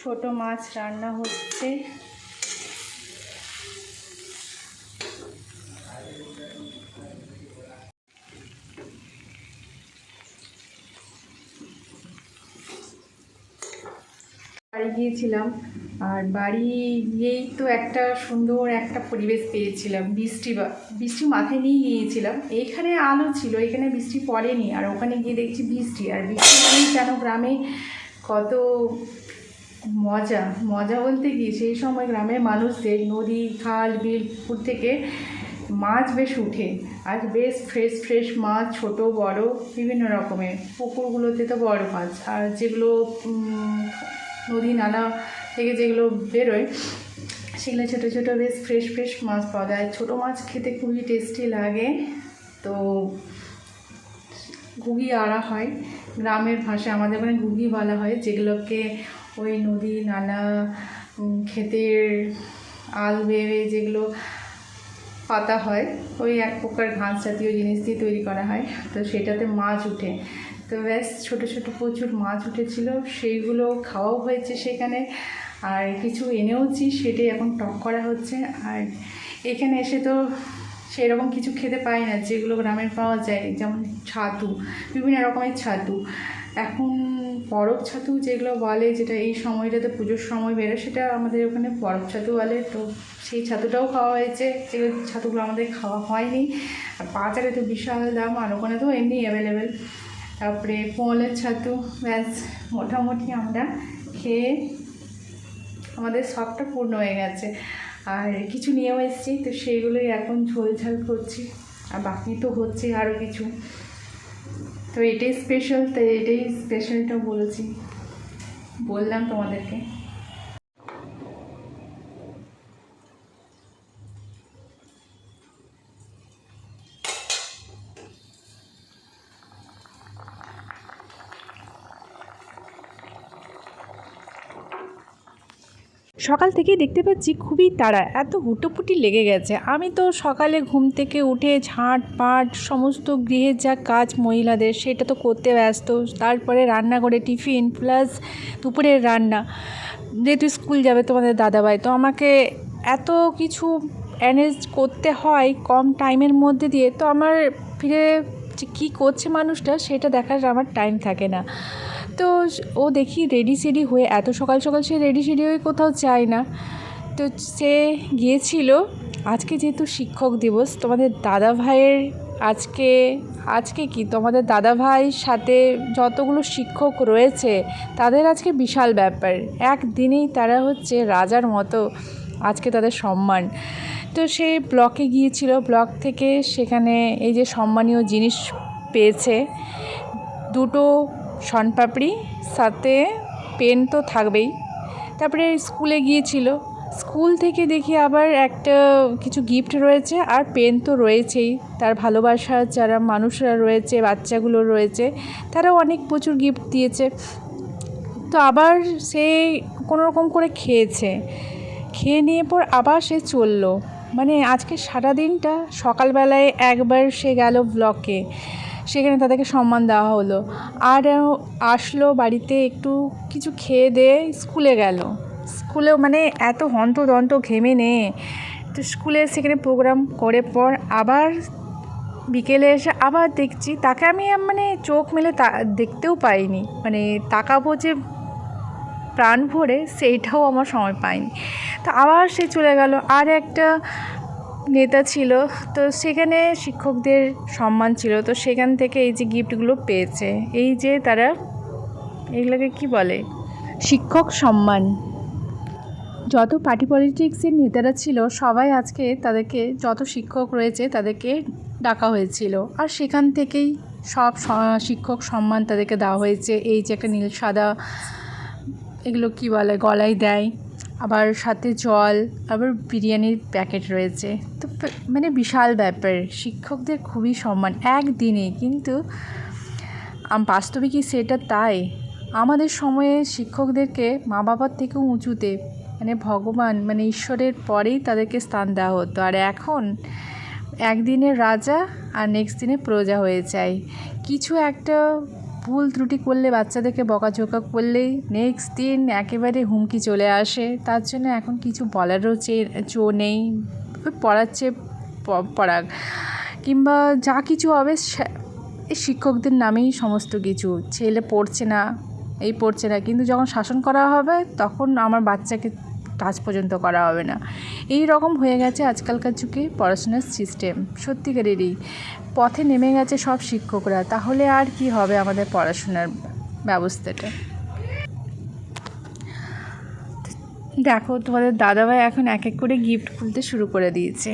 ছোট মাছ রান্না হচ্ছে। বাড়ি গিয়েছিলাম, আর বাড়ি গিয়েই তো একটা সুন্দর একটা পরিবেশ পেয়েছিলাম। বৃষ্টি বৃষ্টি মাথায় নিয়ে গিয়েছিলাম। এইখানে আলো ছিল এখানে বৃষ্টি পড়েনি, আর ওখানে গিয়ে দেখছি বৃষ্টি। আর বৃষ্টি যেন গ্রামে কত মজা মজা বলতে কি? সেই সময় গ্রামের মানুষদের নদী, খাল, বিল, পুকুর থেকে মাছ বেশ উঠে। আর বেশ ফ্রেশ ফ্রেশ মাছ, ছোট, বড়, বিভিন্ন রকমের। পুকুরগুলোতে তো বড় মাছ। আর যেগুলো নদী নালা থেকে যেগুলো বেরোয়, সেগুলো ছোটো ছোটো বেশ ফ্রেশ ফ্রেশ মাছ পাওয়া যায়। ছোটো মাছ খেতে খুবই টেস্টি লাগে। তো ঘুগি আড়া হয়। গ্রামের ভাষায় আমাদের ওখানে ঘুগি বলা হয়, যেগুলোকে ওই নদী নালা ক্ষেতের আল বেয়ে যেগুলো পাতা হয়, ওই এক প্রকার ঘাস জাতীয় জিনিস দিয়ে তৈরি করা হয়। তো সেটাতে মাছ উঠে। তো ব্যাস, ছোটো ছোটো প্রচুর মাছ উঠেছিল। সেইগুলো খাওয়াও হয়েছে সেখানে। আর কিছু এনেওছি, সেটাই এখন টক করা হচ্ছে। আর এখানে এসে তো সেরকম কিছু খেতে পাই না, যেগুলো গ্রামের পাওয়া যায়। যেমন ছাতু, বিভিন্ন রকমের ছাতু। এখন পরব ছাতু যেগুলো বলে, যেটা এই সময়টাতে পুজোর সময় বেরোয়, সেটা আমাদের ওখানে পরব ছাতু বলে। তো সেই ছাতুটাও খাওয়া হয়েছে। যেগুলো ছাতুগুলো আমাদের খাওয়া হয়নি। আর বাজারে তো বিশাল দাম, আর ওখানে তো এমনি অ্যাভেলেবেল তারপরে পোলের ছাতু, ব্যাস, মোটামুটি আমরা খেয়ে আমাদের সবটা পূর্ণ হয়ে গেছে। আর কিছু নিয়েও এসেছি, তো সেইগুলোই এখন ঝোল ঝাল করছি। আর বাকি তো হচ্ছে আরও কিছু। তো এটাই স্পেশাল তো এটাই স্পেশালটা বলেছি। বললাম তোমাদেরকে। সকাল থেকেই দেখতে পাচ্ছি খুবই তাড়া, এত হুটোপুটি লেগে গেছে। আমি তো সকালে ঘুম থেকে উঠে ঝাঁট পাট সমস্ত গৃহের যা কাজ মহিলাদের, সেটা তো করতে ব্যস্ত। তারপরে রান্না করে টিফিন প্লাস দুপুরের রান্না। যেহেতু স্কুল যাবে তোমাদের দাদাভাই, তো আমাকে এত কিছু অ্যারেঞ্জ করতে হয় কম টাইমের মধ্যে দিয়ে, তো আমার ফিরে কী করছে মানুষটা, সেটা দেখার আমার টাইম থাকে না। তো ও দেখি রেডি সেডি হয়ে, এত সকাল সকাল সে রেডি সেডি হয়ে কোথাও যায় না। তো সে গিয়েছিল, আজকে যেহেতু শিক্ষক দিবস, তোমাদের দাদা ভাইয়ের আজকে আজকে কি? তোমাদের দাদা ভাইয়ের সাথে যতগুলো শিক্ষক রয়েছে, তাদের আজকে বিশাল ব্যাপার। একদিনেই তারা হচ্ছে রাজার মতো আজকে তাদের সম্মান। তো সে ব্লকে গিয়েছিল ব্লক থেকে সেখানে এই যে সম্মানীয় জিনিস পেয়েছে, দুটো শনপাপড়ি, সাথে পেন তো থাকবেই। তারপরে স্কুলে গিয়েছিল। স্কুল থেকে দেখি আবার একটা কিছু গিফট রয়েছে আর পেন তো রয়েছেই। তার ভালোবাসা, যারা মানুষরা রয়েছে, বাচ্চাগুলো রয়েছে, তারাও অনেক প্রচুর গিফট দিয়েছে। তো আবার সে কোনো রকম করে খেয়েছে। খেয়ে নিয়ে পর আবার সে চলল। মানে আজকে সারা দিনটা সকালবেলায় একবার সে গেল ব্লকে সেখানে তাদেরকে সম্মান দেওয়া হলো। আর আসলো বাড়িতে একটু কিছু খেয়ে দিয়ে স্কুলে গেল। স্কুলেও মানে এত হন্তদন্ত ঘেমে নে তো স্কুলে সেখানে প্রোগ্রাম করে পর আবার বিকেলে এসে আবার দেখছি, তাকে আমি মানে চোখ মেলে তা, দেখতেও পাইনি। মানে তাকাবো যে প্রাণ ভরে, সেইটাও আমার সময় পাইনি। তো আবার সে চলে গেল। আর একটা নেতা ছিল, তো সেখানে শিক্ষকদের সম্মান ছিল, তো সেখান থেকে এই যে গিফটগুলো পেয়েছে, এই যে তারা এগুলোকে কি বলে? শিক্ষক সম্মান। যত পার্টি পলিটিক্সের নেতারা ছিল, সবাই আজকে তাদেরকে, যত শিক্ষক রয়েছে, তাদেরকে ডাকা হয়েছিল। আর সেখান থেকেই সব শিক্ষক সম্মান তাদেরকে দেওয়া হয়েছে। এই যে একটা নীল সাদা, এগুলো কি বলে, গলায় দেয়। আবার সাথে জল, আবার বিরিয়ানির প্যাকেট রয়েছে। তো মানে বিশাল ব্যাপার। শিক্ষকদের খুবই সম্মান। একদিনে কিন্তু বাস্তবে কি সেটা তাই। আমাদের সময়ে শিক্ষকদেরকে মা বাবার থেকেও উঁচুতে মানে ভগবান মানে ঈশ্বরের পরেই তাদেরকে স্থান দেওয়া হতো। আর এখন একদিনে রাজা আর নেক্সট দিনে প্রজা হয়ে যায়। কিছু একটা ভুল ত্রুটি করলে, বাচ্চাদেরকে বকাঝোকা করলেই নেক্সট দিন একেবারে হুমকি চলে আসে। তার জন্য এখন কিছু বলারও চে চো নেই। পড়াচ্ছে পড়াক কিংবা যা কিছু হবে শিক্ষকদের নামেই সমস্ত কিছু। ছেলে পড়ছে না, এই পড়ছে না। কিন্তু যখন শাসন করা হবে, তখন আমার বাচ্চাকে টাচ পর্যন্ত করা হবে না। এই রকম হয়ে গেছে আজকালকার যুগে পড়াশোনার সিস্টেম সত্যিকারেরই, পথে নেমে গেছে সব শিক্ষকরা। তাহলে আর কি হবে আমাদের পড়াশোনার ব্যবস্থাটা? দেখো, তোমাদের দাদাভাই এখন এক এক করে গিফট খুলতে শুরু করে দিয়েছে।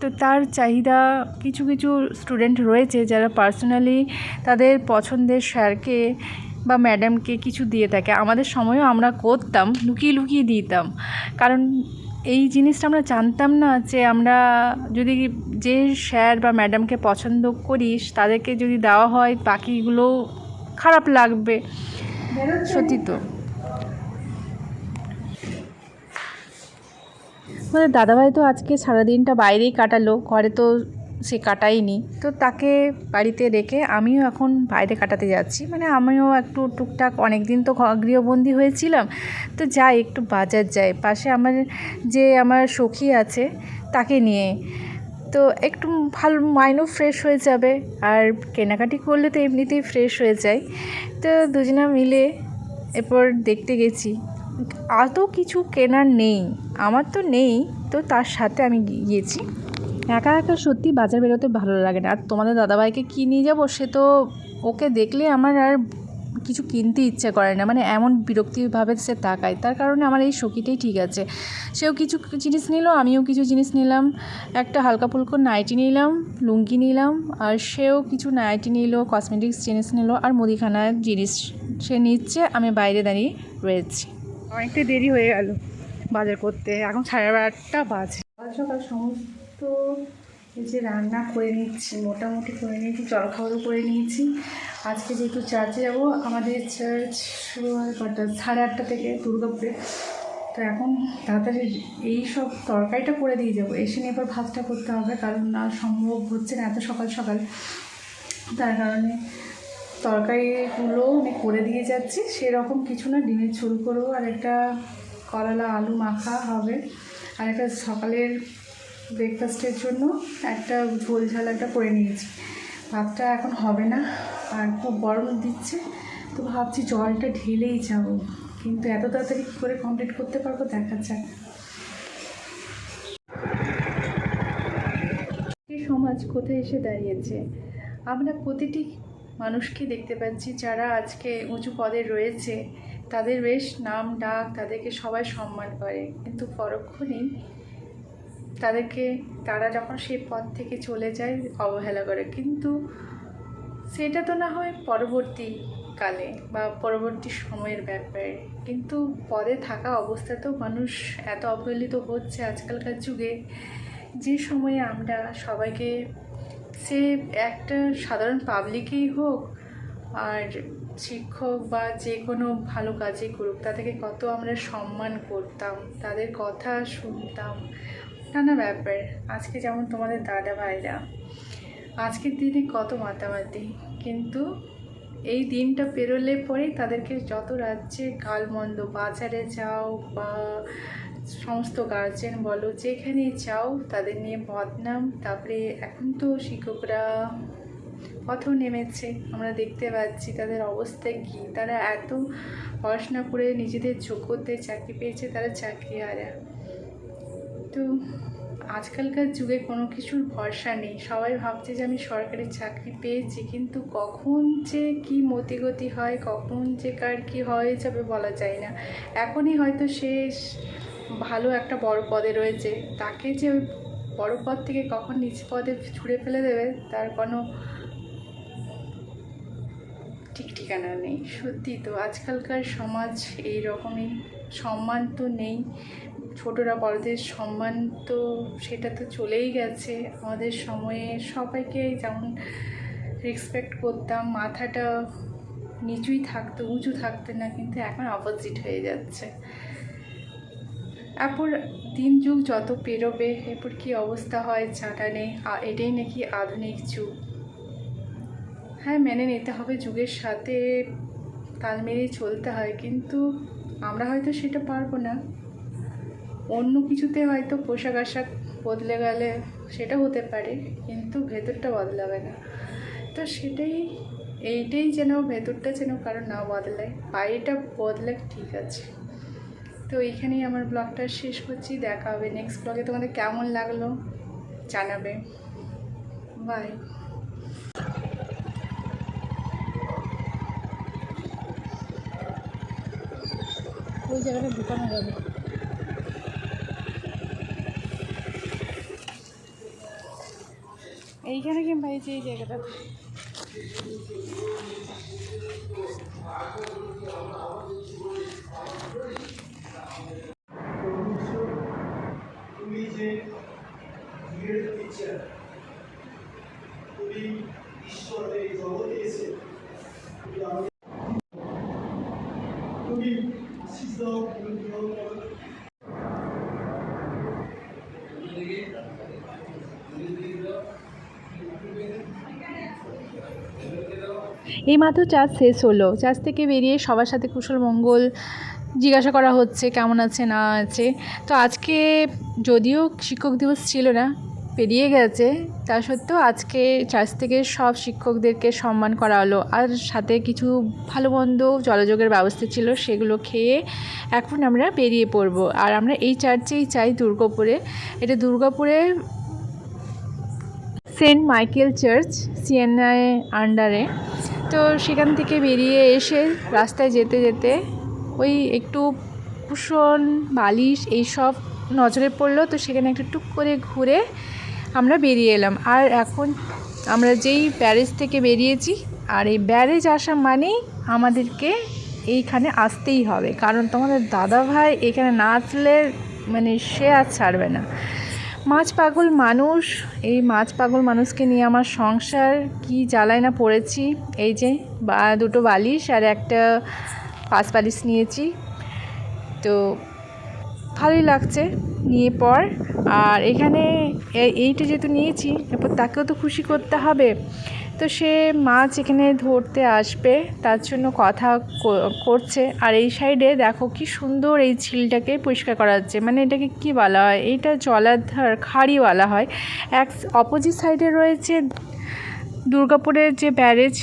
তো তার চাহিদা, কিছু কিছু স্টুডেন্ট রয়েছে যারা পার্সোনালি তাদের পছন্দের স্যারকে বা ম্যাডামকে কিছু দিয়ে থাকে। আমাদের সময়ও আমরা করতাম, লুকিয়ে লুকিয়ে দিতাম। কারণ এই জিনিসটা আমরা জানতাম না যে আমরা যদি যে স্যার বা ম্যাডামকে পছন্দ করিস তাদেরকে যদি দেওয়া হয়, বাকিগুলো খারাপ লাগবে। সত্যি তো। আমাদের দাদাভাই তো আজকে সারাদিনটা বাইরেই কাটালো, ঘরে তো সে কাটায়নি। তো তাকে বাড়িতে রেখে আমিও এখন বাইরে কাটাতে যাচ্ছি। মানে আমিও একটু টুকটাক অনেক দিন তো গৃহবন্দী হয়েছিলাম। তো যাই, একটু বাজার যাই। পাশে আমার যে আমার সখী আছে, তাকে নিয়ে। তো একটু ভালো মাইন্ডও ফ্রেশ হয়ে যাবে। আর কেনাকাটি করলে তো এমনিতেই ফ্রেশ হয়ে যায়। তো দুজনা মিলে এরপর দেখতে গেছি। আদৌ কিছু কেনার নেই। আমার তো নেই। তো তার সাথে আমি গিয়েছি। একা একা সত্যি বাজার বেরোতে ভালো লাগে না। আর তোমাদের দাদাভাইকে কী নিয়ে যাব সে তো ওকে দেখলে আমার আর কিছু কিনতে ইচ্ছে করে না। মানে এমন বিরক্তিভাবে সে তাকায়। তার কারণে আমার এই সখীটাই ঠিক আছে। সেও কিছু জিনিস নিল আমিও কিছু জিনিস নিলাম। একটা হালকা ফুলকো নাইটি নিলাম লুঙ্গি নিলাম আর সেও কিছু নাইটি নিল কসমেটিক্স জিনিস নিল আর মুদিখানার জিনিস সে নিচ্ছে। আমি বাইরে দাঁড়িয়ে রয়েছি। অনেকটা দেরি হয়ে গেল বাজার করতে। এখন সাড়ে বারোটা বাজে। সকাল সকাল সমস্ত এই যে রান্না করে নিচ্ছি, মোটামুটি করে নিয়েছি, জলখাবারও করে নিয়েছি। আজকে যেহেতু চার্চে যাব, আমাদের চার্চ শুরু হয় কটা? সাড়ে আটটা থেকে দুর্গাপুরে। তো এখন তাড়াতাড়ি এই সব তরকারিটা করে দিয়ে যাব। এসে নিয়ে এবার ভাতটা করতে হবে, কারণ না সম্ভব হচ্ছে না এত সকাল সকাল। তার কারণে তরকারিগুলো আমি করে দিয়ে যাচ্ছি। সেরকম কিছু না, ডিমের ঝোল করব, আর একটা করলা আলু মাখা হবে। আর একটা সকালের ব্রেকফাস্টের জন্য একটা ঝোল ঝাল একটা করে নিয়েছি। ভাতটা এখন হবে না, আর খুব গরম দিচ্ছে, তো ভাবছি জলটা ঢেলেই যাব। কিন্তু এত তাড়াতাড়ি কী করে কমপ্লিট করতে পারব দেখা যাক। সমাজ কোথায় এসে দাঁড়িয়েছে? আমরা প্রতিটি মানুষকে দেখতে পাচ্ছি যারা আজকে উঁচু পদে রয়েছে। তাদের বেশ নাম, ডাক, তাদেরকে সবাই সম্মান করে। কিন্তু পরক্ষণেই তাদেরকে, তারা যখন সেই পদ থেকে চলে যায় অবহেলা করে। কিন্তু সেটা তো না হয় পরবর্তী কালে বা পরবর্তী সময়ের ব্যাপারে। কিন্তু পদে থাকা অবস্থাতেও মানুষ এত অবহেলিত হচ্ছে আজকালকার যুগে যে সময়ে আমরা সবাইকে সে একটা সাধারণ পাবলিকেই হোক আর শিক্ষক বা যে কোনো ভালো কাজই করুক, তাদেরকে কত আমরা সম্মান করতাম, তাদের কথা শুনতাম। নানা ব্যাপার। আজকে যেমন তোমাদের দাদা ভাইরা, আজকের দিনে কত মাতামাতি। কিন্তু এই দিনটা পেরোলে পরেই তাদেরকে যত রাজ্যে গালমন্দ, বাজারে যাও বা সমস্ত গার্জেন বলো, যেখানে যাও তাদের নিয়ে বদনাম। তারপরে এখন তো শিক্ষকরা পথও নেমেছে, আমরা দেখতে পাচ্ছি তাদের অবস্থা কী। তারা এত পড়াশোনা করে নিজেদের যোগ্যতে চাকরি পেয়েছে, তারা চাকরি হারা তো আজকালকার যুগে কোনো কিছুর ভরসা নেই। সবাই ভাবছে যে আমি সরকারি চাকরি পেয়েছি, কিন্তু কখন যে কি মতিগতি হয়, কখন যে কার কি হয়ে যাবে বলা যায় না। এখনই হয়তো সে ভালো একটা বড় পদে রয়েছে। তাকে যে ওই বড় পদ থেকে কখন নিচ পদে ছুঁড়ে ফেলে দেবে, তার কোনো ঠিক ঠিকানা নেই। সত্যি তো, আজকালকার সমাজ এই রকমই সম্মান তো নেই। ছোটরা বড়দের সম্মান তো সেটা তো চলেই গেছে। আমাদের সময়ে সবাইকে যেমন রেসপেক্ট করতাম, মাথাটা নিচুই থাকতো, উঁচু থাকতো না, কিন্তু এখন অপোজিট হয়ে যাচ্ছে। এরপর দিন যুগ যত পেরোবে, এরপর কি অবস্থা হয় জানা নেই। এটাই নাকি আধুনিক যুগ। হ্যাঁ মেনে নিতে হবে যুগের সাথে, তাল মিলিয়ে চলতে হয়, কিন্তু আমরা হয়তো সেটা পারব না। অন্য কিছুতে হয়তো পোশাক আশাক বদলে গেলে সেটা হতে পারে, কিন্তু ভেতরটা বদলাবে না। তো সেটাই, এইটাই যেন ভেতরটা যেন কারও না বদলায় বাইরেটা বদলে ঠিক আছে। তো এইখানেই আমার ব্লগটা শেষ করছি, দেখা হবে নেক্সট ব্লগে তোমাদের কেমন লাগল জানাবে। বাই ওই জায়গাটা ঢুকানো যাবে। এইখানে কিংবা এই যে এই জায়গাটা। এইমাত্র চার্জ শেষ হলো। চার্জ থেকে বেরিয়ে সবার সাথে কুশল, মঙ্গল জিজ্ঞাসা করা হচ্ছে, কেমন আছে, না আছে। তো আজকে যদিও শিক্ষক দিবস ছিল না, পেরিয়ে গেছে, তা সত্ত্বেও আজকে চার্চ থেকে সব শিক্ষকদেরকে সম্মান করা হলো। আর সাথে কিছু ভালো মন্দ জলযোগের ব্যবস্থা ছিল, সেগুলো খেয়ে এখন আমরা বেরিয়ে পড়ব। আর আমরা এই চার্চেই চাই দুর্গাপুরে। এটা দুর্গাপুরে সেন্ট মাইকেল চার্চ সিএনআই আন্ডারে। তো সেখান থেকে বেরিয়ে এসে রাস্তায় যেতে যেতে ওই একটু কুশন, বালিশ এইসব নজরে পড়ল। তো সেখানে একটু টুক করে ঘুরে আমরা বেরিয়ে এলাম। আর এখন আমরা যেই ব্যারেজ থেকে বেরিয়েছি, আর এই ব্যারেজ আসা মানেই আমাদেরকে এইখানে আসতেই হবে। কারণ তোমাদের দাদা ভাই এখানে না আসলে মানে সে আর ছাড়বে না। মাছ পাগল মানুষ, এই মাছ পাগল মানুষকে নিয়ে আমার সংসার কি জ্বালায় না পড়েছি? এই যে, বা, দুটো বালিশ আর একটা পাঁচ বালিশ নিয়েছি। তো ভালোই লাগছে নিয়ে পর। আর এখানে এইটা যেহেতু নিয়েছি এরপর তাকেও তো খুশি করতে হবে। তো সে মাছ এখানে ধরতে আসবে, তার জন্য কথা করছে। আর এই সাইডে দেখো কি সুন্দর এই ঝিলটাকে পরিষ্কার করা হচ্ছে। মানে এটাকে কি বলা হয়? এইটা জলাধার খাড়ি বলা হয়। এক অপোজিট সাইডে রয়েছে দুর্গাপুরের যে ব্যারেজ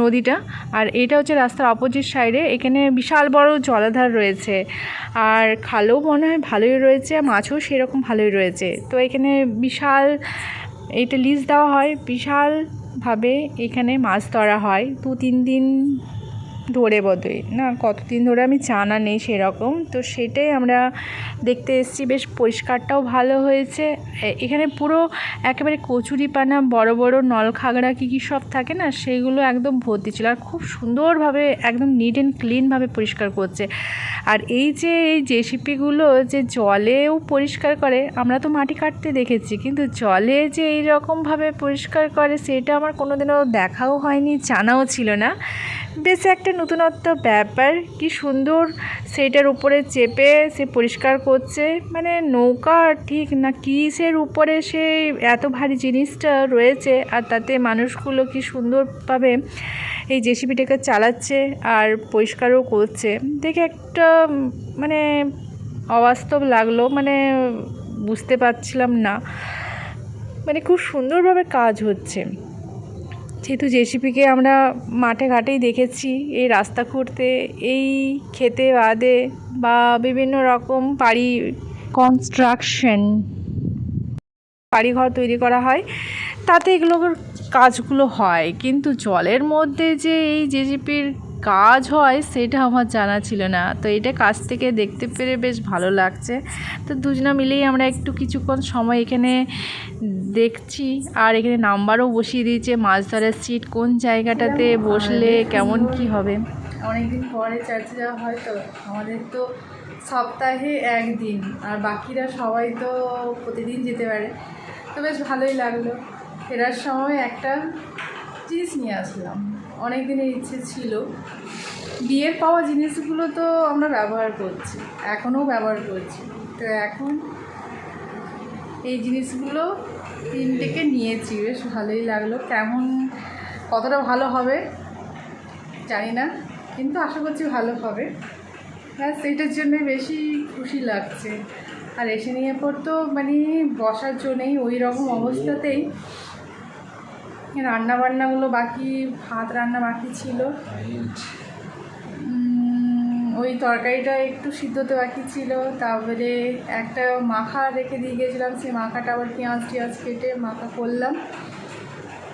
নদীটা, আর এটা হচ্ছে রাস্তার অপোজিট সাইডে এখানে বিশাল বড় জলাধার রয়েছে। আর খালও মনে হয় ভালোই রয়েছে, মাছও সেরকম ভালোই রয়েছে। তো এখানে বিশাল, এইটা লিজ দেওয়া হয়। বিশালভাবে এখানে মাছ ধরা হয়। দু তিন দিন ধরে বোধহয়। না, কতদিন ধরে আমি জানা নেই সেরকম। তো সেটাই আমরা দেখতে এসেছি, বেশ পরিষ্কারটাও ভালো হয়েছে। এখানে পুরো একেবারে কচুরিপানা, বড় বড় নলখাগড়া কী কী সব থাকে না সেগুলো একদম ভর্তি ছিল। আর খুব সুন্দরভাবে একদম নিট অ্যান্ড ক্লিনভাবে পরিষ্কার করছে। আর এই যে, এই জেসিপিগুলো যে জলেও পরিষ্কার করে, আমরা তো মাটি কাটতে দেখেছি, কিন্তু জলে যে এই রকমভাবে পরিষ্কার করে, সেটা আমার কোনোদিনও দেখাও হয়নি, জানাও ছিল না। বেশ একটা নতুনত্ব ব্যাপার। কি সুন্দর সেইটার উপরে চেপে সে পরিষ্কার করছে। মানে নৌকা ঠিক না কিসের উপরে সে এত ভারী জিনিসটা রয়েছে আর তাতে মানুষগুলো কি সুন্দরভাবে এই জেসিবিটাকে চালাচ্ছে আর পরিষ্কারও করছে। দেখে একটা মানে অবাস্তব লাগল মানে বুঝতে পারছিলাম না। মানে খুব সুন্দরভাবে কাজ হচ্ছে। যেহেতু জেসিপিকে আমরা মাঠে ঘাটেই দেখেছি, এই রাস্তা খুঁড়তে, এই খেতে বাদে বা বিভিন্ন রকম বাড়ি কনস্ট্রাকশন বাড়িঘর তৈরি করা হয়, তাতে এগুলোর কাজগুলো হয়। কিন্তু জলের মধ্যে যে এই জেসিপির কাজ হয়, সেটা আমার জানা ছিল না। তো এটা কাজ থেকে দেখতে পেরে বেশ ভালো লাগছে। তো দুজনা মিলেই আমরা একটু কিছুক্ষণ সময় এখানে দেখছি। আর এখানে নাম্বারও বসিয়ে দিয়েছে, মাছ ধরার সিট কোন জায়গাটাতে বসলে কেমন কি হবে? অনেকদিন পরে চার্চে যাওয়া হয় তো, আমাদের তো সপ্তাহে একদিন, আর বাকিরা সবাই তো প্রতিদিন যেতে পারে। তো বেশ ভালোই লাগল। ফেরার সময় একটা জিনিস নিয়ে আসলাম। অনেক দিনের ইচ্ছে ছিল। বিয়ের পাওয়া জিনিসগুলো তো আমরা ব্যবহার করছি, এখনও ব্যবহার করছি। তো এখন এই জিনিসগুলো তিনটেকে নিয়েছি, বেশ ভালোই লাগল। কেমন, কতটা ভালো হবে জানি না, কিন্তু আশা করছি ভালো হবে। ব্যাস এইটার জন্য বেশি খুশি লাগছে। আর এসে নিয়ে পর তো মানে বসার জন্যেই ওই রকম অবস্থাতেই। রান্না বান্নাগুলো বাকি, ভাত রান্না বাকি ছিল। ওই তরকারিটা একটু সিদ্ধতে বাকি ছিল, তারপরে একটা মাখা রেখে দিয়ে গেছিলাম, সেই মাখাটা আবার পেঁয়াজ টিয়াজ কেটে মাখা করলাম।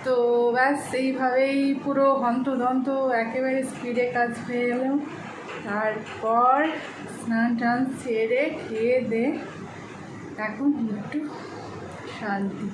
তো ব্যাস, এইভাবেই পুরো হন্তদন্ত, একেবারে স্পিডে কাজ হয়ে গেল। তারপর স্নান টান সেরে খেয়ে দে। এখন একটু শান্তি।